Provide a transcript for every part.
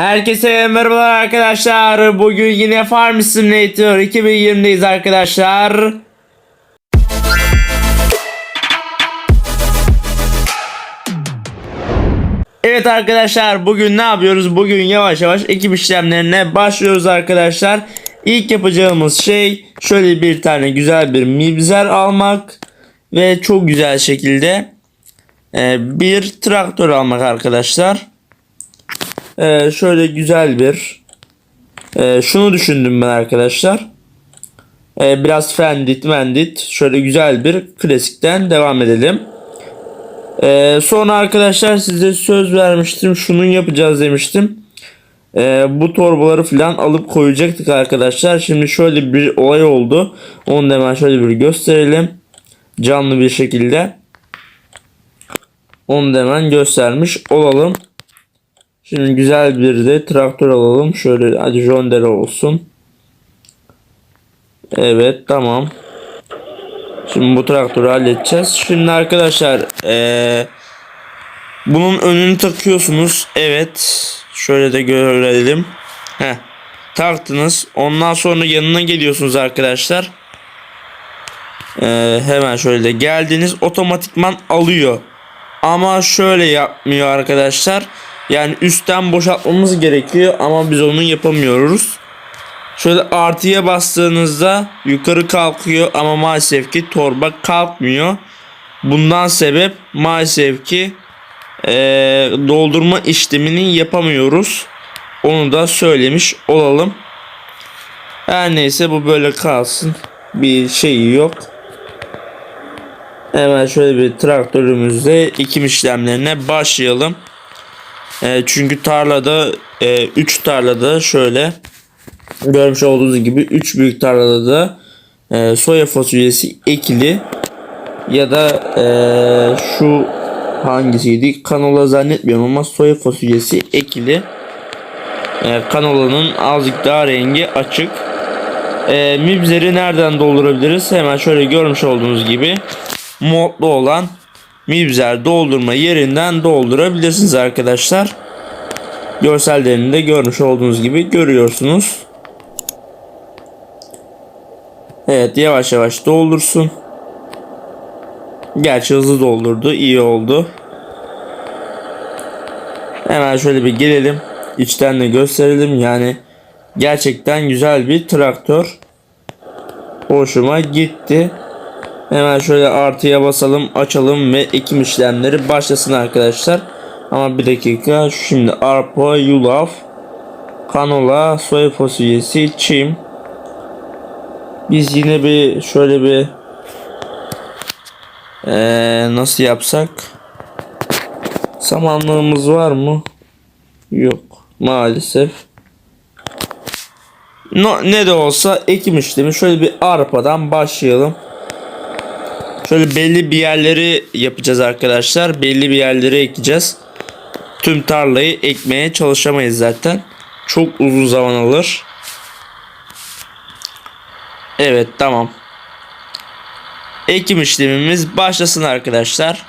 Herkese merhabalar arkadaşlar. Bugün yine Farm Simulator 2020'deyiz arkadaşlar. Evet arkadaşlar bugün ne yapıyoruz? Bugün yavaş yavaş ekip işlemlerine başlıyoruz arkadaşlar. İlk yapacağımız şey şöyle bir tane güzel bir mibzer almak ve çok güzel şekilde e, bir traktör almak arkadaşlar. Ee, şöyle güzel bir e, şunu düşündüm ben arkadaşlar. Ee, biraz fendit mendit şöyle güzel bir klasikten devam edelim. Ee, sonra arkadaşlar size söz vermiştim şunun yapacağız demiştim. Ee, bu torbaları falan alıp koyacaktık arkadaşlar. Şimdi şöyle bir olay oldu. Onu da hemen şöyle bir gösterelim. Canlı bir şekilde. Onu da hemen göstermiş olalım. Şimdi güzel bir de traktör alalım. Şöyle hadi John Deere olsun. Evet tamam. Şimdi bu traktörü halledeceğiz. Şimdi arkadaşlar eee, bunun önünü takıyorsunuz. Evet. Şöyle de görelim. Heh. Taktınız. Ondan sonra yanına geliyorsunuz arkadaşlar. Eee, hemen şöyle de geldiniz. Otomatikman alıyor. Ama şöyle yapmıyor arkadaşlar. Yani üstten boşaltmamız gerekiyor ama biz onu yapamıyoruz. Şöyle artıya bastığınızda yukarı kalkıyor ama maalesef ki torba kalkmıyor. Bundan sebep maalesef ki eee, doldurma işlemini yapamıyoruz. Onu da söylemiş olalım. Her neyse bu böyle kalsın. Bir şey yok. Hemen şöyle bir traktörümüzle ekim işlemlerine başlayalım. E, çünkü tarlada 3 tarlada şöyle görmüş olduğunuz gibi 3 büyük tarlada da e, soya fasulyesi ekili ya da e, şu hangisiydi? Kanola zannetmiyorum ama soya fasulyesi ekili. E, kanolanın azıcık daha rengi açık. E, mibzeri nereden doldurabiliriz? Hemen şöyle görmüş olduğunuz gibi modlu olan mibzer doldurma yerinden doldurabilirsiniz arkadaşlar. Görsellerini de görmüş olduğunuz gibi görüyorsunuz. Evet yavaş yavaş doldursun. Gerçi hızlı doldurdu. iyi oldu. Hemen şöyle bir gelelim. İçten de gösterelim. Yani gerçekten güzel bir traktör. Hoşuma gitti. Hemen şöyle artıya basalım açalım ve ekim işlemleri başlasın arkadaşlar. Ama bir dakika şimdi arpa, yulaf, kanola, soya fasulyesi, çim. Biz yine bir şöyle bir ee, nasıl yapsak? Samanlığımız var mı? Yok maalesef. No, ne de olsa ekim işlemi şöyle bir arpadan başlayalım. Şöyle belli bir yerleri yapacağız arkadaşlar. Belli bir yerleri ekeceğiz. Tüm tarlayı ekmeye çalışamayız zaten. Çok uzun zaman alır. Evet tamam. Ekim işlemimiz başlasın arkadaşlar.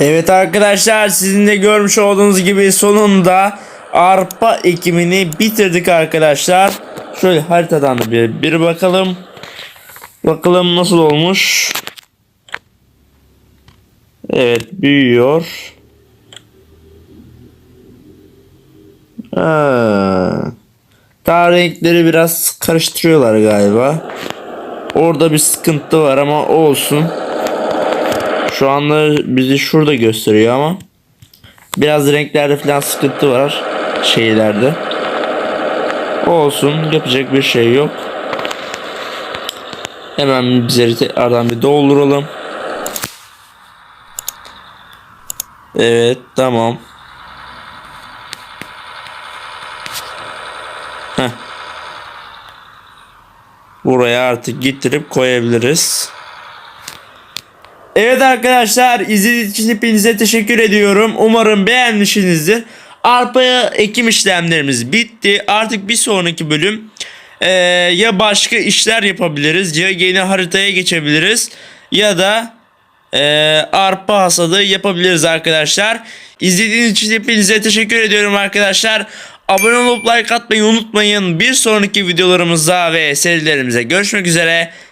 Evet arkadaşlar sizin de görmüş olduğunuz gibi sonunda arpa ekimini bitirdik arkadaşlar. Şöyle haritadan da bir, bir bakalım. Bakalım nasıl olmuş. Evet büyüyor. Ha. Daha renkleri biraz karıştırıyorlar galiba. Orada bir sıkıntı var ama olsun. Şu anda bizi şurada gösteriyor ama biraz renklerde falan sıkıntı var şeylerde. Olsun yapacak bir şey yok. Hemen bizleri tekrardan bir dolduralım. Evet tamam. Heh. Buraya artık getirip koyabiliriz. Evet arkadaşlar izlediğiniz için hepinize teşekkür ediyorum. Umarım beğenmişsinizdir. Arpaya ekim işlemlerimiz bitti. Artık bir sonraki bölüm eee, ya başka işler yapabiliriz ya yeni haritaya geçebiliriz ya da eee, arpa hasadı yapabiliriz arkadaşlar. İzlediğiniz için hepinize teşekkür ediyorum arkadaşlar. Abone olup like atmayı unutmayın. Bir sonraki videolarımızda ve serilerimize görüşmek üzere.